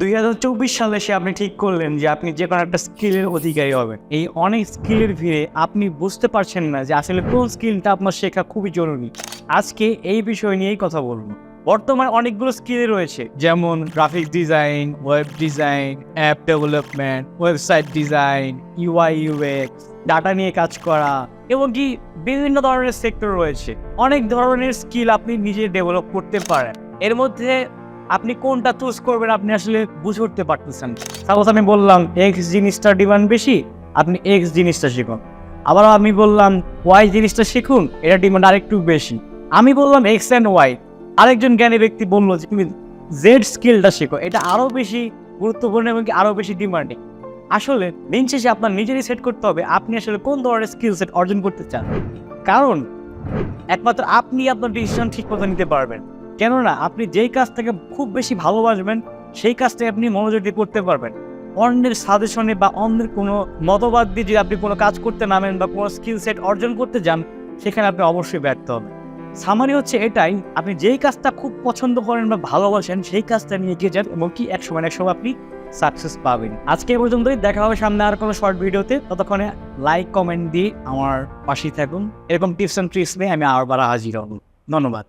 দুই হাজার চব্বিশ সালে সে আপনি ঠিক করলেন যে আপনি যে কোনো একটা স্কিলের অধিকারী হবেন। এই অনেক স্কিলের ভিড়ে আপনি বুঝতে পারছেন না যে আসলে কোন স্কিলটা আপনার শেখা খুবই জরুরি। আজকে এই বিষয় নিয়েই কথা বলব। বর্তমানে অনেকগুলো স্কিল রয়েছে, যেমন graphic design web design app development website design UI UX data নিয়ে কাজ করা এবং কি বিভিন্ন ধরনের সেক্টর রয়েছে। অনেক ধরনের স্কিল আপনি নিজে ডেভেলপ করতে পারেন। এর মধ্যে আপনি কোনটা চুজ করবেন আপনি আসলে বুঝে উঠতে পারতেছেন। সাপোজ আমি বললাম এক্স জিনিসটার ডিমান্ড বেশি, আপনি এক্স জিনিসটা শিখুন। আবার আমি বললাম ওয়াই জিনিসটা শিখুন এটা ডিমান্ড আরেকটু বেশি। আমি বললাম এক্স অ্যান্ড ওয়াই আরেকজন জ্ঞানী ব্যক্তি বলল যে, তুমি জেড স্কিলটা শেখো, এটা আরও বেশি গুরুত্বপূর্ণ এবং আরও বেশি ডিমান্ডিং আসলে দিন শেষে আপনার নিজেরই সেট করতে হবে, আপনি আসলে কোন ধরনের স্কিল সেট অর্জন করতে চান। কারণ, একমাত্র আপনি আপনার ডিসিশন ঠিক মতো নিতে পারবেন। কেননা আপনি যেই কাজ থেকে খুব বেশি ভালোবাসবেন, সেই কাজটাই আপনি মনোযোগ দিয়ে করতে পারবেন। অন্যের সাজেশনে বা অন্যের কোনো মতবাদ দিয়ে যদি আপনি কোনো কাজ করতে নামেন বা কোনো স্কিল সেট অর্জন করতে যান, সেখানে আপনি অবশ্যই ব্যর্থ হবেন। সামারি হচ্ছে এটাই, আপনি যেই কাজটা খুব পছন্দ করেন বা ভালোবাসেন, সেই কাজটা নিয়ে এগিয়ে যান এবং কি এক সময় আপনি সাকসেস পাবেন। আজকে এই পর্যন্তই, দেখা হবে সামনে আর কোনো শর্ট ভিডিওতে ততক্ষণে লাইক কমেন্ট দিয়ে আমার পাশেই থাকুন। এরকম টিপস অ্যান্ড ট্রিক্স নিয়ে আমি আবার হাজির হব। ধন্যবাদ।